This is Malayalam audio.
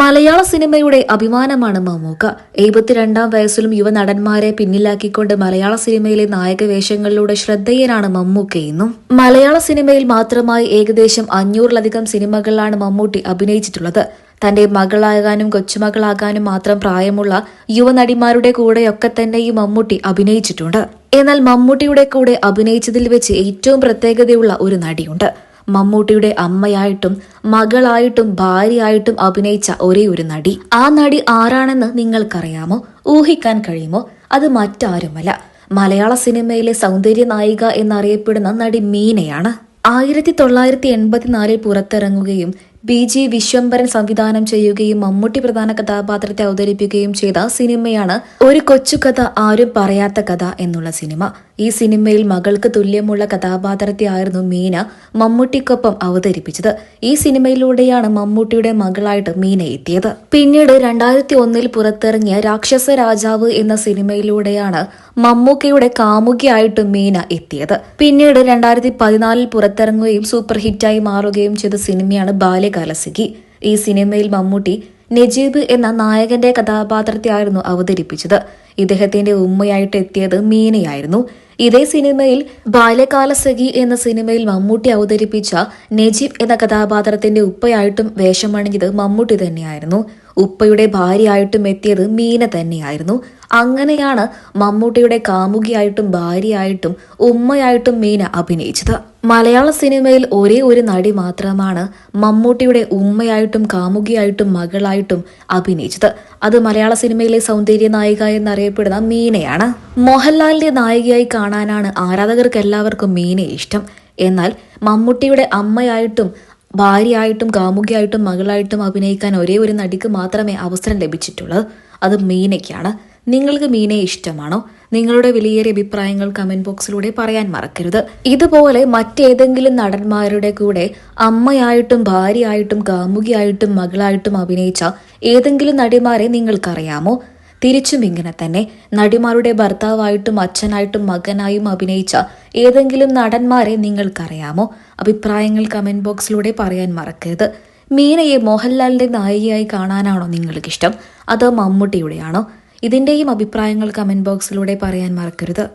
മലയാള സിനിമയുടെ അഭിമാനമാണ് മമ്മൂക്ക. എഴുപത്തിരണ്ടാം വയസ്സിലും യുവ നടന്മാരെ പിന്നിലാക്കിക്കൊണ്ട് മലയാള സിനിമയിലെ നായക വേഷങ്ങളിലൂടെ ശ്രദ്ധേയനാണ് മമ്മൂക്ക എന്നും. മലയാള സിനിമയിൽ മാത്രമായി ഏകദേശം അഞ്ഞൂറിലധികം സിനിമകളിലാണ് മമ്മൂട്ടി അഭിനയിച്ചിട്ടുള്ളത്. തന്റെ മകളാകാനും കൊച്ചുമകളാകാനും മാത്രം പ്രായമുള്ള യുവനടിമാരുടെ കൂടെയൊക്കെ തന്നെ ഈ മമ്മൂട്ടി അഭിനയിച്ചിട്ടുണ്ട്. എന്നാൽ മമ്മൂട്ടിയുടെ കൂടെ അഭിനയിച്ചതിൽ വെച്ച് ഏറ്റവും പ്രത്യേകതയുള്ള ഒരു നടിയുണ്ട്. മമ്മൂട്ടിയുടെ അമ്മയായിട്ടും മകളായിട്ടും ഭാര്യയായിട്ടും അഭിനയിച്ച ഒരേ ഒരു നടി. ആ നടി ആരാണെന്ന് നിങ്ങൾക്കറിയാമോ? ഊഹിക്കാൻ കഴിയുമോ? അത് മറ്റാരുമല്ല. മലയാള സിനിമയിലെ സൗന്ദര്യ നായിക എന്നറിയപ്പെടുന്ന നടി മീനയാണ്. ആയിരത്തി തൊള്ളായിരത്തി എൺപത്തിനാലിൽ പുറത്തിറങ്ങുകയും ബി ജി വിശ്വംഭരൻ സംവിധാനം ചെയ്യുകയും മമ്മൂട്ടി പ്രധാന കഥാപാത്രത്തെ അവതരിപ്പിക്കുകയും ചെയ്ത സിനിമയാണ് ഒരു കൊച്ചു കഥ ആരും പറയാത്ത കഥ എന്നുള്ള സിനിമ. ഈ സിനിമയിൽ മകൾക്ക് തുല്യമുള്ള കഥാപാത്രത്തെ ആയിരുന്നു മീന മമ്മൂട്ടിക്കൊപ്പം അവതരിപ്പിച്ചത്. ഈ സിനിമയിലൂടെയാണ് മമ്മൂട്ടിയുടെ മകളായിട്ട് മീന എത്തിയത്. പിന്നീട് രണ്ടായിരത്തി ഒന്നിൽ പുറത്തിറങ്ങിയ രാക്ഷസ രാജാവ് എന്ന സിനിമയിലൂടെയാണ് മമ്മൂക്കയുടെ കാമുകിയായിട്ട് മീന എത്തിയത്. പിന്നീട് രണ്ടായിരത്തി പതിനാലിൽ പുറത്തിറങ്ങുകയും സൂപ്പർ ഹിറ്റായി മാറുകയും ചെയ്ത സിനിമയാണ് ബാല്യകാലസഖി ഈ സിനിമയിൽ മമ്മൂട്ടി നജീബ് എന്ന നായകന്റെ കഥാപാത്രത്തെയായിരുന്നു അവതരിപ്പിച്ചത്. ഇദ്ദേഹത്തിന്റെ ഉമ്മയായിട്ട് എത്തിയത് മീനയായിരുന്നു. ഇതേ സിനിമയിൽ ബാല്യകാലസഖി എന്ന സിനിമയിൽ മമ്മൂട്ടി അവതരിപ്പിച്ച നജീബ് എന്ന കഥാപാത്രത്തിന്റെ ഉപ്പയായിട്ടും വേഷമണിഞ്ഞത് മമ്മൂട്ടി തന്നെയായിരുന്നു. ഉപ്പയുടെ ഭാര്യയായിട്ടും എത്തിയത് മീന തന്നെയായിരുന്നു. അങ്ങനെയാണ് മമ്മൂട്ടിയുടെ കാമുകിയായിട്ടും ഭാര്യയായിട്ടും ഉമ്മയായിട്ടും മീന അഭിനയിച്ചത്. മലയാള സിനിമയിൽ ഒരേ ഒരു നടി മാത്രമാണ് മമ്മൂട്ടിയുടെ ഉമ്മയായിട്ടും കാമുകിയായിട്ടും മകളായിട്ടും അഭിനയിച്ചത്. അത് മലയാള സിനിമയിലെ സൗന്ദര്യ നായിക എന്നറിയപ്പെടുന്ന മീനയാണ്. മോഹൻലാലിന്റെ നായികയായി കാണാനാണ് ആരാധകർക്ക് എല്ലാവർക്കും മീനയെ ഇഷ്ടം. എന്നാൽ മമ്മൂട്ടിയുടെ അമ്മയായിട്ടും ഭാര്യയായിട്ടും കാമുകിയായിട്ടും മകളായിട്ടും അഭിനയിക്കാൻ ഒരേ ഒരു നടിക്ക് മാത്രമേ അവസരം ലഭിച്ചിട്ടുള്ളൂ. അത് മീനയ്ക്കാണ്. നിങ്ങൾക്ക് മീനയെ ഇഷ്ടമാണോ? നിങ്ങളുടെ വിലയേറിയ അഭിപ്രായങ്ങൾ കമന്റ് ബോക്സിലൂടെ പറയാൻ മറക്കരുത്. ഇതുപോലെ മറ്റേതെങ്കിലും നടന്മാരുടെ കൂടെ അമ്മയായിട്ടും ഭാര്യയായിട്ടും കാമുകിയായിട്ടും മകളായിട്ടും അഭിനയിച്ച ഏതെങ്കിലും നടിമാരെ നിങ്ങൾക്കറിയാമോ? തിരിച്ചും ഇങ്ങനെ തന്നെ. നടിമാരുടെ ഭർത്താവായിട്ടും അച്ഛനായിട്ടും മകനായും അഭിനയിച്ച ഏതെങ്കിലും നടന്മാരെ നിങ്ങൾക്കറിയാമോ? അഭിപ്രായങ്ങൾ കമന്റ് ബോക്സിലൂടെ പറയാൻ മറക്കരുത്. മീനയെ മോഹൻലാലിന്റെ നായികയായി കാണാനാണോ നിങ്ങൾക്കിഷ്ടം? അതോ മമ്മൂട്ടിയുടെയാണോ? ഇതിന്റെയും അഭിപ്രായങ്ങൾ കമന്റ് ബോക്സിലൂടെ പറയാൻ മറക്കരുത്.